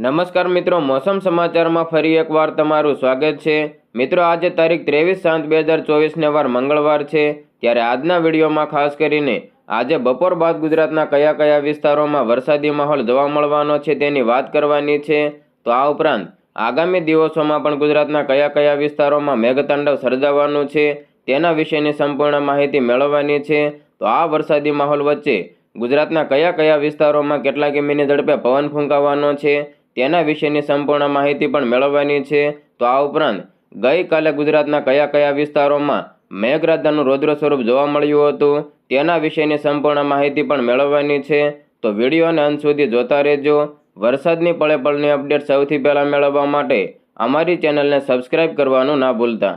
નમસ્કાર મિત્રો, મોસમ સમાચારમાં ફરી એકવાર તમારું સ્વાગત છે. મિત્રો, આજે તારીખ ત્રેવીસ સાત બે હજાર ચોવીસને વાર મંગળવાર છે. ત્યારે આજના વિડીયોમાં ખાસ કરીને આજે બપોર બાદ ગુજરાતના કયા કયા વિસ્તારોમાં વરસાદી માહોલ જોવા મળવાનો છે તેની વાત કરવાની છે. તો આ ઉપરાંત આગામી દિવસોમાં પણ ગુજરાતના કયા કયા વિસ્તારોમાં મેઘતાંડવ સર્જાવાનું છે તેના વિશેની સંપૂર્ણ માહિતી મેળવવાની છે. તો આ વરસાદી માહોલ વચ્ચે ગુજરાતના કયા કયા વિસ્તારોમાં કેટલા કિમીની ઝડપે પવન ફૂંકાવાનો છે તેના વિશેની સંપૂર્ણ માહિતી પણ મેળવવાની છે. તો આ ઉપરાંત, ગઈકાલે ગુજરાતના કયા કયા વિસ્તારોમાં મેઘરાજાનું રૌદ્ર સ્વરૂપ જોવા મળ્યું હતું, તેના વિશેની સંપૂર્ણ માહિતી પણ મેળવવાની છે. તો વિડીયોને અંત સુધી જોતા રહેજો. વરસાદની પળે પળની અપડેટ સૌથી પહેલાં મેળવવા માટે અમારી ચેનલને સબસ્ક્રાઇબ કરવાનું ના ભૂલતા.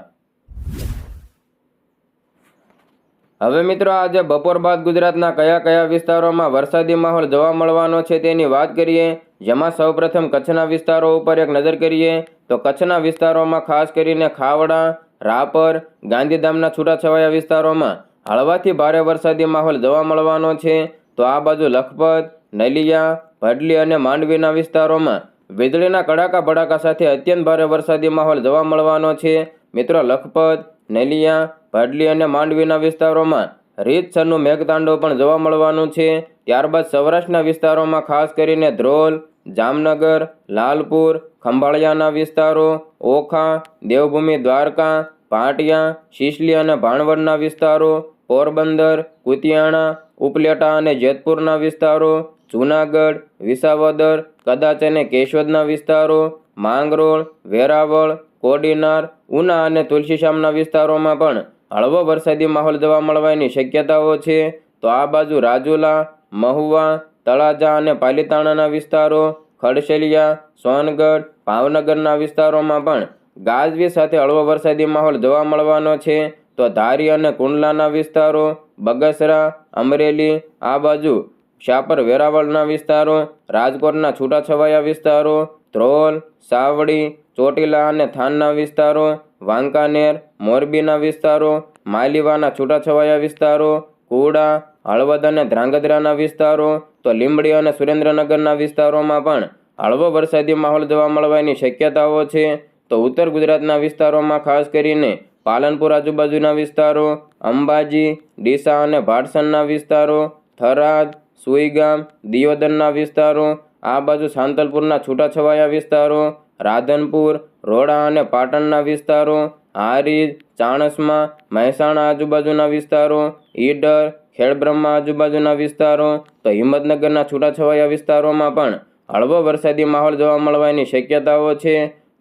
હવે મિત્રો આજે બપોર બાદ ગુજરાતના કયા કયા વિસ્તારોમાં વરસાદી માહોલ જોવા મળવાનો છે તેની વાત કરીએ, જેમાં સૌપ્રથમ કચ્છના વિસ્તારો ઉપર એક નજર કરીએ, તો કચ્છના વિસ્તારોમાં ખાસ કરીને ખાવડા, રાપર, ગાંધીધામના છૂટાછવાયા વિસ્તારોમાં હળવાથી ભારે વરસાદી માહોલ જોવા મળવાનો છે. તો આ બાજુ લખપત, નલિયા, ભડલી અને માંડવીના વિસ્તારોમાં વીજળીના કડાકા ભડાકા સાથે અત્યંત ભારે વરસાદી માહોલ જોવા મળવાનો છે. મિત્રો લખપત, નલિયા ભડલી અને માંડવીના વિસ્તારોમાં રીતસરનું મેઘતાંડવ પણ જોવા મળવાનું છે. ત્યારબાદ સૌરાષ્ટ્રના વિસ્તારોમાં ખાસ કરીને ધ્રોલ, જામનગર, લાલપુર, ખંભાળિયાના વિસ્તારો, ઓખા, દેવભૂમિ, દ્વારકા, પાટિયા, શિશલી અને ભાણવડના વિસ્તારો, પોરબંદર, કુતિયાણા, ઉપલેટા અને જેતપુરના વિસ્તારો, જૂનાગઢ, વિસાવદર, કદાચ અને કેશોદના વિસ્તારો, માંગરોળ, વેરાવળ, કોડીનાર, ઉના અને તુલસીશ્યામના વિસ્તારોમાં પણ હળવો વરસાદી માહોલ જોવા મળવાની શક્યતાઓ છે, તો આ બાજુ રાજુલા, મહુવા, તળાજા અને પાલીતાણાના વિસ્તારો, ખડશેલિયા, સોનગઢ, ભાવનગરના વિસ્તારોમાં પણ ગાજવી સાથે હળવો વરસાદી માહોલ જોવા મળવાનો છે, તો ધારી અને કુંડલાના વિસ્તારો, બગસરા, અમરેલી, આ બાજુ શાપર વેરાવળના વિસ્તારો, રાજકોટના છૂટાછવાયા વિસ્તારો, ધ્રોલ, સાવડી, ચોટીલા અને થાનના વિસ્તારો વાંકાનેર, મોરબીના વિસ્તારો, માલીવાના છૂટાછવાયા વિસ્તારો, કુડા, હળવદ અને ધ્રાંગધ્રાના વિસ્તારો, તો લીંબડી અને સુરેન્દ્રનગરના વિસ્તારોમાં પણ હળવો વરસાદી માહોલ જોવા મળવાની શક્યતાઓ છે. તો ઉત્તર ગુજરાતના વિસ્તારોમાં ખાસ કરીને પાલનપુર આજુબાજુના વિસ્તારો, અંબાજી, ડીસા અને ભાટસણના વિસ્તારો, થરાદ, સુઈગામ, દિયોદરના વિસ્તારો, આ બાજુ સાંતલપુરના છૂટાછવાયા વિસ્તારો, રાધનપુર રોડા અને પાટણના વિસ્તારો, હારીજ, ચાણસમા, મહેસાણા આજુબાજુના વિસ્તારો, ઈડર, ખેડબ્રહ્મા આજુબાજુના વિસ્તારો, તો હિંમતનગરના છૂટાછવાયા વિસ્તારોમાં પણ હળવો વરસાદી માહોલ જોવા મળવાની શક્યતાઓ છે.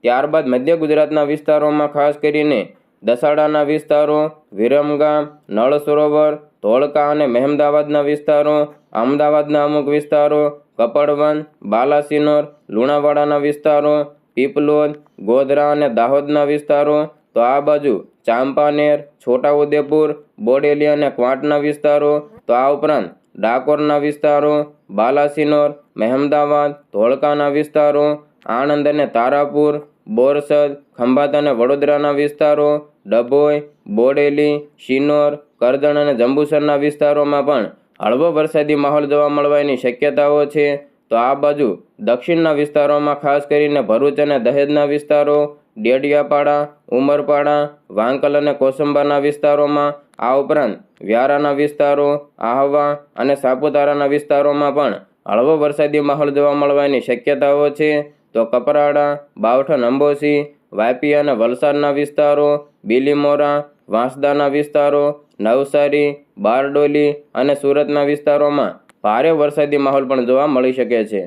ત્યારબાદ મધ્ય ગુજરાતના વિસ્તારોમાં ખાસ કરીને દસાડાના વિસ્તારો, વિરમગામ નળ સરોવર ધોળકા અને મહેમદાવાદના વિસ્તારો, અમદાવાદના અમુક વિસ્તારો કપડવન બાલાસિનોર, લુણાવાડાના વિસ્તારો પીપલોદ ગોધરા અને દાહોદના વિસ્તારો, તો આ બાજુ ચાંપાનેર, છોટાઉદેપુર, બોડેલી અને ક્વાંટના વિસ્તારો, તો આ ઉપરાંત ડાકોરના વિસ્તારો, બાલાસિનોર, મહેમદાવાદ, ધોળકાના વિસ્તારો, આણંદ અને તારાપુર, બોરસદ, ખંભાત અને વડોદરાના વિસ્તારો, ડભોઈ, બોડેલી, શિનોર, કરજણ અને જંબુસરના વિસ્તારોમાં પણ હળવો વરસાદી માહોલ જોવા મળવાની શક્યતાઓ છે. તો આ બાજુ દક્ષિણના વિસ્તારોમાં ખાસ કરીને ભરૂચ અને દહેજના વિસ્તારો, ડેડિયાપાડા, ઉમરપાડા, વાંકલ અને કોસંબાના વિસ્તારોમાં, આ ઉપરાંત વ્યારાના વિસ્તારો, આહવા અને સાપુતારાના વિસ્તારોમાં પણ હળવો વરસાદી માહોલ જોવા મળવાની શક્યતાઓ છે. તો કપરાડા બાવઠન અંબોસી વાપી અને વલસાડના વિસ્તારો, બિલીમોરા, વાંસદાના વિસ્તારો, નવસારી, બારડોલી અને સુરતના વિસ્તારોમાં ભારે વરસાદી માહોલ પણ જોવા મળી શકે છે.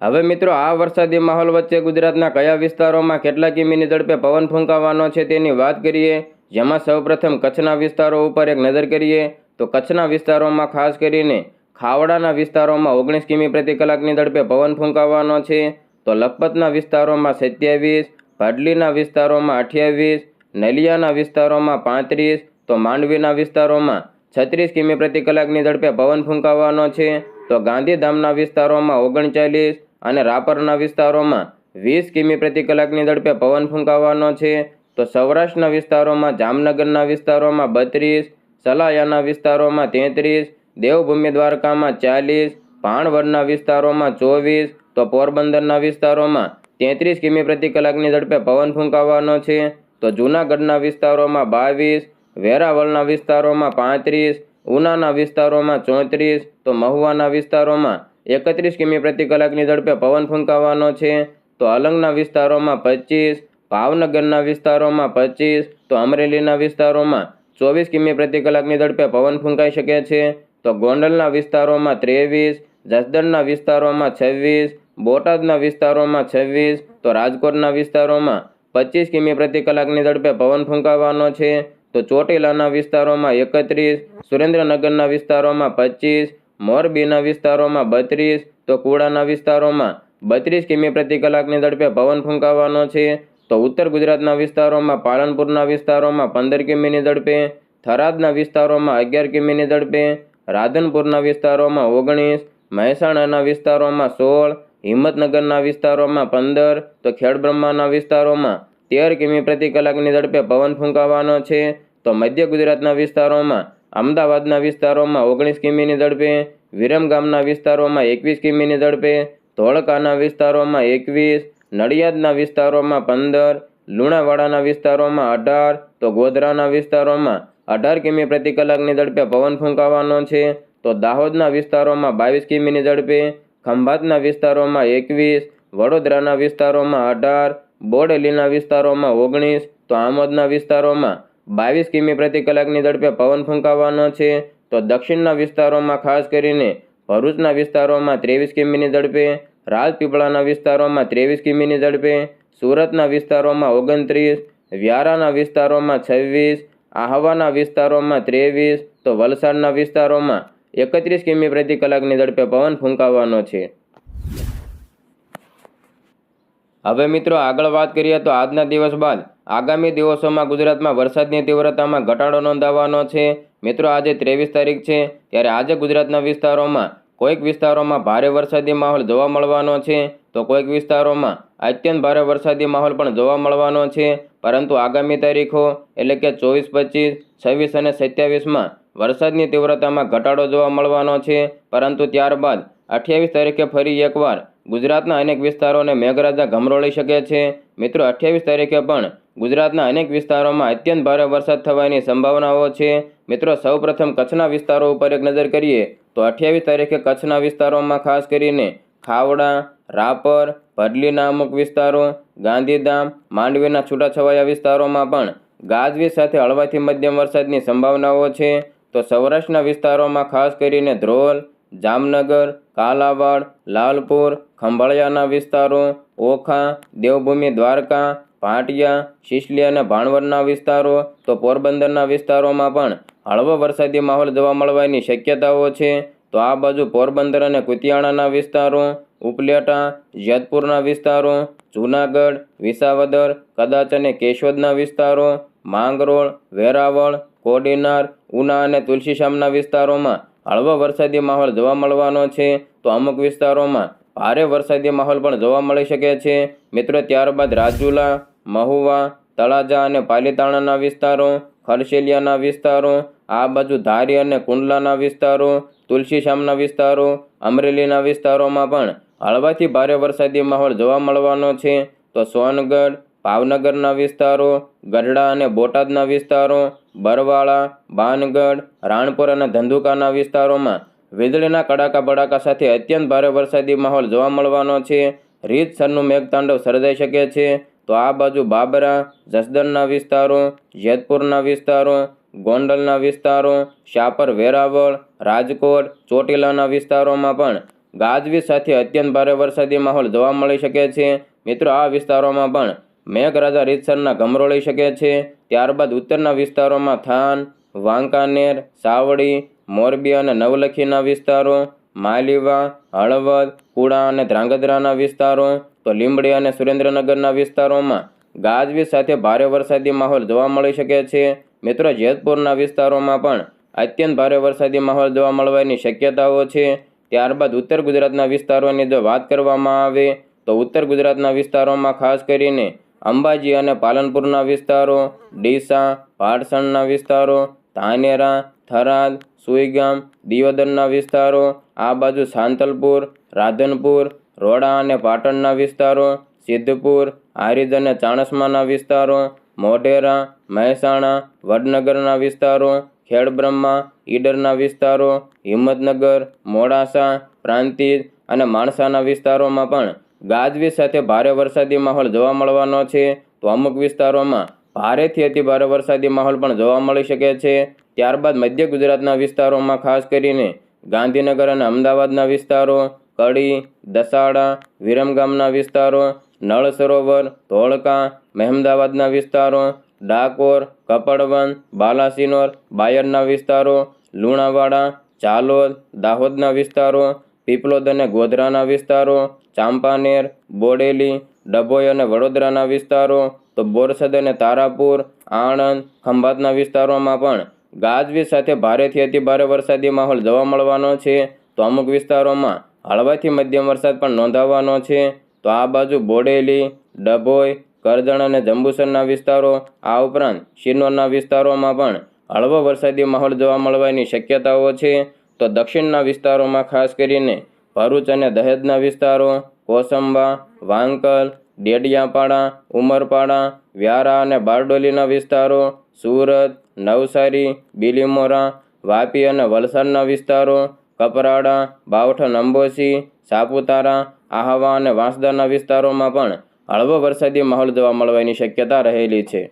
હવે મિત્રો, આ વરસાદી માહોલ વચ્ચે ગુજરાતના કયા વિસ્તારોમાં કેટલા કિમીની ઝડપે પવન ફૂંકાવાનો છે તેની વાત કરીએ, જેમાં સૌપ્રથમ કચ્છના વિસ્તારો ઉપર એક નજર કરીએ, તો કચ્છના વિસ્તારોમાં ખાસ કરીને ખાવડાના વિસ્તારોમાં ઓગણીસ કિમી પ્રતિ કલાકની ઝડપે પવન ફૂંકાવાનો છે, તો લખપતના વિસ્તારોમાં સત્યાવીસ, ભાડલીના વિસ્તારોમાં અઠ્યાવીસ, નલિયાના વિસ્તારોમાં પાંત્રીસ, તો માંડવીના વિસ્તારોમાં છત્રીસ કિમી પ્રતિ કલાકની ઝડપે પવન ફૂંકાવાનો છે. તો ગાંધીધામના વિસ્તારોમાં ઓગણચાલીસ અને રાપરના વિસ્તારોમાં વીસ કિમી પ્રતિ કલાકની ઝડપે પવન ફૂંકાવાનો છે. તો સૌરાષ્ટ્રના વિસ્તારોમાં, જામનગરના વિસ્તારોમાં બત્રીસ, સલાયાના વિસ્તારોમાં તેત્રીસ, દેવભૂમિ દ્વારકામાં ચાલીસ ભાણવડના વિસ્તારોમાં ચોવીસ, તો પોરબંદરના વિસ્તારોમાં તેત્રીસ કિમી પ્રતિ કલાકની ઝડપે પવન ફૂંકાવાનો છે. તો જૂનાગઢના વિસ્તારોમાં બાવીસ વેરાવળના વિસ્તારોમાં પાંત્રીસ, ઉનાના વિસ્તારોમાં ચોત્રીસ, તો મહુવાના વિસ્તારોમાં એકત્રીસ કિમી પ્રતિ કલાકની ઝડપે પવન ફૂંકાવાનો છે. તો અલંગના વિસ્તારોમાં પચીસ, ભાવનગરના વિસ્તારોમાં પચીસ, તો અમરેલીના વિસ્તારોમાં ચોવીસ કિમી પ્રતિ કલાકની ઝડપે પવન ફૂંકાઈ શકે છે. તો ગોંડલના વિસ્તારોમાં ત્રેવીસ, જસદણના વિસ્તારોમાં છવ્વીસ, બોટાદના વિસ્તારોમાં છવ્વીસ, તો રાજકોટના વિસ્તારોમાં પચીસ કિમી પ્રતિ કલાકની ઝડપે પવન ફૂંકાવાનો છે. તો ચોટીલાના વિસ્તારોમાં એકત્રીસ, સુરેન્દ્રનગરના વિસ્તારોમાં પચીસ, મોરબીના વિસ્તારોમાં બત્રીસ, તો કુડાના વિસ્તારોમાં બત્રીસ કિમી પ્રતિ કલાકની ઝડપે પવન ફૂંકાવાનો છે. તો ઉત્તર ગુજરાતના વિસ્તારોમાં પાલનપુરના વિસ્તારોમાં પંદર કિમીની ઝડપે, થરાદના વિસ્તારોમાં અગિયાર કિમીની ઝડપે, રાધનપુરના વિસ્તારોમાં ઓગણીસ, મહેસાણાના વિસ્તારોમાં સોળ, હિંમતનગરના વિસ્તારોમાં પંદર, તો ખેડબ્રહ્માના વિસ્તારોમાં તેર કિમી પ્રતિ કલાકની ઝડપે પવન ફૂંકાવાનો છે. તો મધ્ય ગુજરાતના વિસ્તારોમાં, અમદાવાદના વિસ્તારોમાં ઓગણીસ કિમીની ઝડપે વિરમગામના વિસ્તારોમાં એકવીસ કિમીની ઝડપે, ધોળકાના વિસ્તારોમાં એકવીસ, નડિયાદના વિસ્તારોમાં પંદર, લુણાવાડાના વિસ્તારોમાં અઢાર, તો ગોધરાના વિસ્તારોમાં અઢાર કિમી પ્રતિ કલાકની ઝડપે પવન ફૂંકાવાનો છે. તો દાહોદના વિસ્તારોમાં બાવીસ કિમીની ઝડપે, ખંભાતના વિસ્તારોમાં એકવીસ, વડોદરાના વિસ્તારોમાં અઢાર બોડેલીના વિસ્તારોમાં ઓગણીસ, તો આમોદના વિસ્તારોમાં બાવીસ કિમી પ્રતિ કલાકની ઝડપે પવન ફૂંકાવાનો છે. તો દક્ષિણના વિસ્તારોમાં ખાસ કરીને ભરૂચના વિસ્તારોમાં ત્રેવીસ કિમીની ઝડપે રાજપીપળાના વિસ્તારોમાં ત્રેવીસ કિમીની ઝડપે, સુરતના વિસ્તારોમાં ઓગણત્રીસ, વ્યારાના વિસ્તારોમાં છવ્વીસ, આહવાના વિસ્તારોમાં ત્રેવીસ, તો વલસાડના વિસ્તારોમાં એકત્રીસ કિમી પ્રતિ કલાકની ઝડપે પવન ફૂંકાવાનો છે. હવે મિત્રો, આગળ વાત કરીએ તો આજના દિવસ બાદ આગામી દિવસોમાં ગુજરાતમાં વરસાદની તીવ્રતામાં ઘટાડો નોંધાવાનો છે. મિત્રો, આજે ત્રેવીસ તારીખ છે, ત્યારે આજે ગુજરાતના વિસ્તારોમાં કોઈક વિસ્તારોમાં ભારે વરસાદી માહોલ જોવા મળવાનો છે. તો કોઈક વિસ્તારોમાં અત્યંત ભારે વરસાદી માહોલ પણ જોવા મળવાનો છે. પરંતુ આગામી તારીખો એટલે કે ચોવીસ, પચીસ, છવ્વીસ અને સત્યાવીસમાં વરસાદની તીવ્રતામાં ઘટાડો જોવા મળવાનો છે. પરંતુ ત્યારબાદ અઠ્યાવીસ તારીખે ફરી એકવાર ગુજરાતના અનેક વિસ્તારોને મેઘરાજા ગમરોળી શકે છે. મિત્રો, અઠ્યાવીસ તારીખે પણ ગુજરાતના અનેક વિસ્તારોમાં અત્યંત ભારે વરસાદ થવાની સંભાવનાઓ છે. મિત્રો, સૌપ્રથમ કચ્છના વિસ્તારો ઉપર એક નજર કરીએ તો અઠ્યાવીસ તારીખે કચ્છના વિસ્તારોમાં ખાસ કરીને ખાવડા, રાપર, ભડલીના અમુક વિસ્તારો, ગાંધીધામ, માંડવીના છૂટાછવાયા વિસ્તારોમાં પણ ગાજવીજ સાથે હળવાથી મધ્યમ વરસાદની સંભાવનાઓ છે. તો સૌરાષ્ટ્રના વિસ્તારોમાં ખાસ કરીને ધ્રોલ, જામનગર, કાલાવાડ, લાલપુર ખંભાળિયાના વિસ્તારો, ઓખા, દેવભૂમિ, દ્વારકા ભાટિયા શિશલી અને ભાણવડના વિસ્તારો, તો પોરબંદરના વિસ્તારોમાં પણ હળવો વરસાદી માહોલ જોવા મળવાની શક્યતાઓ છે. તો આ બાજુ પોરબંદર અને કુતિયાણાના વિસ્તારો, ઉપલેટા, જેતપુરના વિસ્તારો, જૂનાગઢ, વિસાવદર, કદાચ અને કેશોદના વિસ્તારો, માંગરોળ, વેરાવળ, કોડીનાર, ઉના અને તુલસીશામના વિસ્તારોમાં હળવો વરસાદી માહોલ જોવા મળવાનો છે. તો અમુક વિસ્તારોમાં ભારે વરસાદી માહોલ પણ જોવા મળી શકે છે. મિત્રો, ત્યારબાદ રાજુલા, મહુવા, તળાજા અને પાલીતાણાના વિસ્તારો, ખરશેલિયાના વિસ્તારો, આ બાજુ ધારી અને કુંડલાના વિસ્તારો, તુલસીશામના વિસ્તારો, અમરેલીના વિસ્તારોમાં પણ હળવાથી ભારે વરસાદી માહોલ જોવા મળવાનો છે. તો સોનગઢ, ભાવનગરના વિસ્તારો, ગઢડા અને બોટાદના વિસ્તારો, બરવાળા બાનગઢ રાણપુર અને ધંધુકાના વિસ્તારોમાં વીજળીના કડાકા બડાકા સાથે અત્યંત ભારે વરસાદી માહોલ જોવા મળવાનો છે. રીતસરનું મેઘતાંડવ સર્જાઈ શકે છે. તો આ બાજુ બાબરા જસદનના વિસ્તારો, જેતપુરના વિસ્તારો, ગોંડલના વિસ્તારો, શાપર વેરાવળ, રાજકોટ, ચોટીલાના વિસ્તારોમાં પણ ગાજવીજ સાથે અત્યંત ભારે વરસાદી માહોલ જોવા મળી શકે છે. મિત્રો, આ વિસ્તારોમાં પણ મેઘરાજા રીતસરના ગમરોળી શકે છે. ત્યારબાદ ઉત્તરના વિસ્તારોમાં થાન, વાંકાનેર, સાવડી મોરબી અને નવલખીના વિસ્તારો, માલીવા, હળવદ, કુડા અને ધ્રાંગધ્રાના વિસ્તારો, તો લીંબડી અને સુરેન્દ્રનગરના વિસ્તારોમાં ગાજવીજ સાથે ભારે વરસાદી માહોલ જોવા મળી શકે છે. મિત્રો, જેતપુરના વિસ્તારોમાં પણ અત્યંત ભારે વરસાદી માહોલ જોવા મળવાની શક્યતાઓ છે. ત્યારબાદ ઉત્તર ગુજરાતના વિસ્તારોની જો વાત કરવામાં આવે, તો ઉત્તર ગુજરાતના વિસ્તારોમાં ખાસ કરીને અંબાજી અને પાલનપુરના વિસ્તારો, ડીસા પાટસણના વિસ્તારો, ધાનેરા, થરાદ સુઈગામ દિયોદરના વિસ્તારો, આ બાજુ સાંતલપુર, રાધનપુર, રોડા અને પાટણના વિસ્તારો, સિદ્ધપુર, હારીજ અને ચાણસ્માના વિસ્તારો, મોઢેરા, મહેસાણા, વડનગરના વિસ્તારો, ખેડબ્રહ્મા, ઈડરના વિસ્તારો, હિંમતનગર, મોડાસા, પ્રાંતિજ અને માણસાના વિસ્તારોમાં પણ ગાજવીજ સાથે ભારે વરસાદી માહોલ જોવા મળવાનો છે. તો અમુક વિસ્તારોમાં ભારેથી અતિ ભારે વરસાદી માહોલ પણ જોવા મળી શકે છે. ત્યારબાદ મધ્ય ગુજરાતના વિસ્તારોમાં ખાસ કરીને ગાંધીનગર અને અમદાવાદના વિસ્તારો, કડી, દસાડા, વિરમગામના વિસ્તારો નળ સરોવર ધોળકા, મહેમદાવાદના વિસ્તારો, ડાકોર કપડવન બાલાસિનોર, બાયડના વિસ્તારો, લુણાવાડા ચાલોદ દાહોદના વિસ્તારો, પીપલોદ અને ગોધરાના વિસ્તારો, ચાંપાનેર, બોડેલી, ડભોઈ અને વડોદરાના વિસ્તારો, તો બોરસદ અને તારાપુર, આણંદ, ખંભાતના વિસ્તારોમાં પણ ગાજવીજ સાથે ભારેથી અતિ ભારે વરસાદી માહોલ જોવા મળવાનો છે. તો અમુક વિસ્તારોમાં હળવાથી મધ્યમ વરસાદ પણ નોંધાવવાનો છે. તો આ બાજુ બોડેલી, ડભોઈ, કરજણ અને જંબુસરના વિસ્તારો, આ ઉપરાંત શિરનોરના વિસ્તારોમાં પણ હળવો વરસાદી માહોલ જોવા મળવાની શક્યતાઓ છે. તો દક્ષિણના વિસ્તારોમાં ખાસ કરીને ભરૂચ અને દહેજના વિસ્તારો, કોસંબા, વાંકલ, ડેડિયાપાડા, ઉમરપાડા, વ્યારા અને બારડોલીના વિસ્તારો સુરત, નવસારી, બિલીમોરા, વાપી અને વલસાડના વિસ્તારો, કપરાડા, બાવઠા અંબોસી સાપુતારા, આહવા અને વાંસદાના વિસ્તારોમાં પણ હળવો વરસાદી માહોલ જોવા મળવાની શક્યતા રહેલી છે.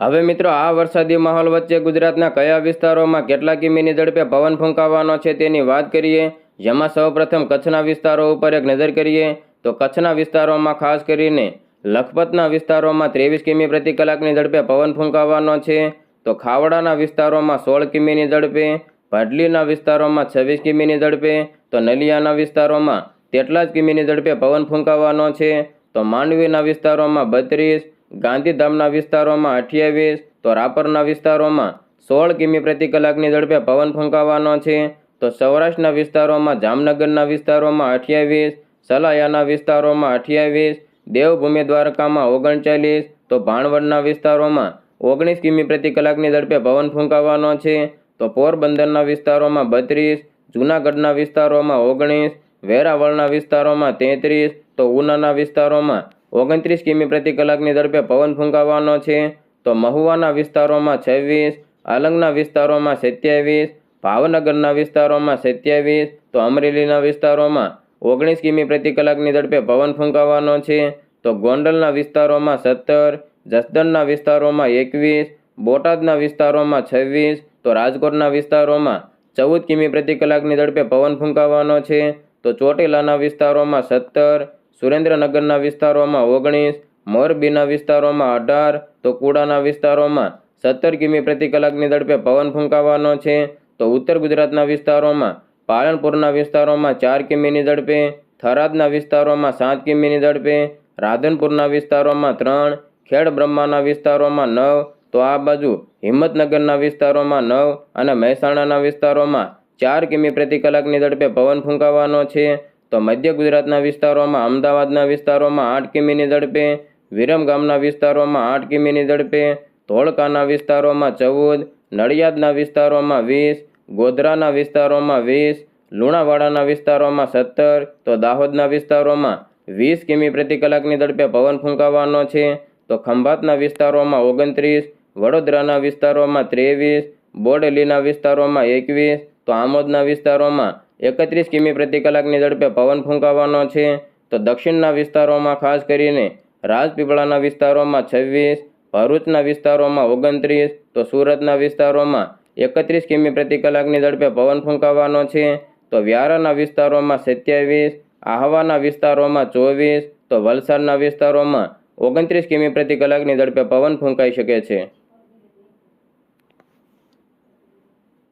હવે મિત્રો, આ વરસાદી માહોલ વચ્ચે ગુજરાતના કયા વિસ્તારોમાં કેટલા કિમીની ઝડપે પવન ફૂંકાવાનો છે તેની વાત કરીએ, જેમાં સૌપ્રથમ કચ્છના વિસ્તારો ઉપર એક નજર કરીએ, તો કચ્છના વિસ્તારોમાં ખાસ કરીને લખપતના વિસ્તારોમાં ત્રેવીસ કિમી પ્રતિ કલાકની ઝડપે પવન ફૂંકાવાનો છે. તો ખાવડાના વિસ્તારોમાં સોળ કિમીની ઝડપે, ભાડલીના વિસ્તારોમાં છવ્વીસ કિમીની ઝડપે, તો નલિયાના વિસ્તારોમાં તેટલા જ કિમીની ઝડપે પવન ફૂંકાવાનો છે. તો માંડવીના વિસ્તારોમાં બત્રીસ, ગાંધીધામના વિસ્તારોમાં અઠ્યાવીસ, તો રાપરના વિસ્તારોમાં સોળ કિમી પ્રતિ કલાકની ઝડપે પવન ફૂંકાવાનો છે. તો સૌરાષ્ટ્રના વિસ્તારોમાં જામનગરના વિસ્તારોમાં અઠ્યાવીસ, સલાયાના વિસ્તારોમાં અઠ્યાવીસ દેવભૂમિ દ્વારકામાં ઓગણચાલીસ, તો ભાણવડના વિસ્તારોમાં ઓગણીસ કિમી પ્રતિ કલાકની ઝડપે પવન ફૂંકાવાનો છે. તો પોરબંદરના વિસ્તારોમાં બત્રીસ, જૂનાગઢના વિસ્તારોમાં ઓગણીસ, વેરાવળના વિસ્તારોમાં તેત્રીસ, તો ઉનાના વિસ્તારોમાં ઓગણત્રીસ કિમી પ્રતિ કલાકની ઝડપે પવન ફૂંકાવાનો છે. તો મહુવાના વિસ્તારોમાં છવ્વીસ, આલંગના વિસ્તારોમાં સત્યાવીસ, ભાવનગરના વિસ્તારોમાં સત્યાવીસ, તો અમરેલીના વિસ્તારોમાં ઓગણીસ કિમી પ્રતિ કલાકની ઝડપે પવન ફૂંકાવાનો છે. તો ગોંડલના વિસ્તારોમાં સત્તર, જસદણના વિસ્તારોમાં એકવીસ, બોટાદના વિસ્તારોમાં છવ્વીસ, તો રાજકોટના વિસ્તારોમાં ચૌદ કિમી પ્રતિ કલાકની ઝડપે પવન ફૂંકાવાનો છે. તો ચોટીલાના વિસ્તારોમાં સત્તર, સુરેન્દ્રનગરના વિસ્તારોમાં ઓગણીસ, મોરબીના વિસ્તારોમાં અઢાર, તો કુડાના વિસ્તારોમાં સત્તર કિમી પ્રતિ કલાકની ઝડપે પવન ફૂંકાવાનો છે. તો ઉત્તર ગુજરાતના વિસ્તારોમાં પાલનપુરના વિસ્તારોમાં ચાર કિમીની ઝડપે, થરાદના વિસ્તારોમાં સાત કિમીની ઝડપે, રાધનપુરના વિસ્તારોમાં ત્રણ ખેડ બ્રહ્માના વિસ્તારોમાં નવ, તો આ બાજુ હિંમતનગરના વિસ્તારોમાં નવ અને મહેસાણાના વિસ્તારોમાં ચાર કિમી પ્રતિ કલાકની ઝડપે પવન ફૂંકાવાનો છે. તો મધ્ય ગુજરાતના વિસ્તારોમાં, અમદાવાદના વિસ્તારોમાં આઠ કિમીની ઝડપે, વિરમગામના વિસ્તારોમાં આઠ કિમીની ઝડપે, ધોળકાના વિસ્તારોમાં ચૌદ, નડિયાદના વિસ્તારોમાં વીસ ગોધરાના વિસ્તારોમાં વીસ, લુણાવાડાના વિસ્તારોમાં સત્તર, તો દાહોદના વિસ્તારોમાં વીસ કિમી પ્રતિ કલાકની ઝડપે પવન ફૂંકાવાનો છે. તો ખંભાતના વિસ્તારોમાં ઓગણત્રીસ, વડોદરાના વિસ્તારોમાં ત્રેવીસ, બોડેલીના વિસ્તારોમાં એકવીસ, તો આમોદના વિસ્તારોમાં એકત્રીસ કિમી પ્રતિ કલાકની ઝડપે પવન ફૂંકાવાનો છે. તો દક્ષિણના વિસ્તારોમાં ખાસ કરીને રાજપીપળાના વિસ્તારોમાં છવ્વીસ, ભરૂચના વિસ્તારોમાં ઓગણત્રીસ, તો સુરતના વિસ્તારોમાં એકત્રીસ કિમી પ્રતિ કલાકની ઝડપે પવન ફૂંકાવાનો છે. તો વ્યારાના વિસ્તારોમાં સત્યાવીસ, આહવાના વિસ્તારોમાં ચોવીસ, તો વલસાડના વિસ્તારોમાં ઓગણત્રીસ કિમી પ્રતિ કલાકની ઝડપે પવન ફૂંકાઈ શકે છે.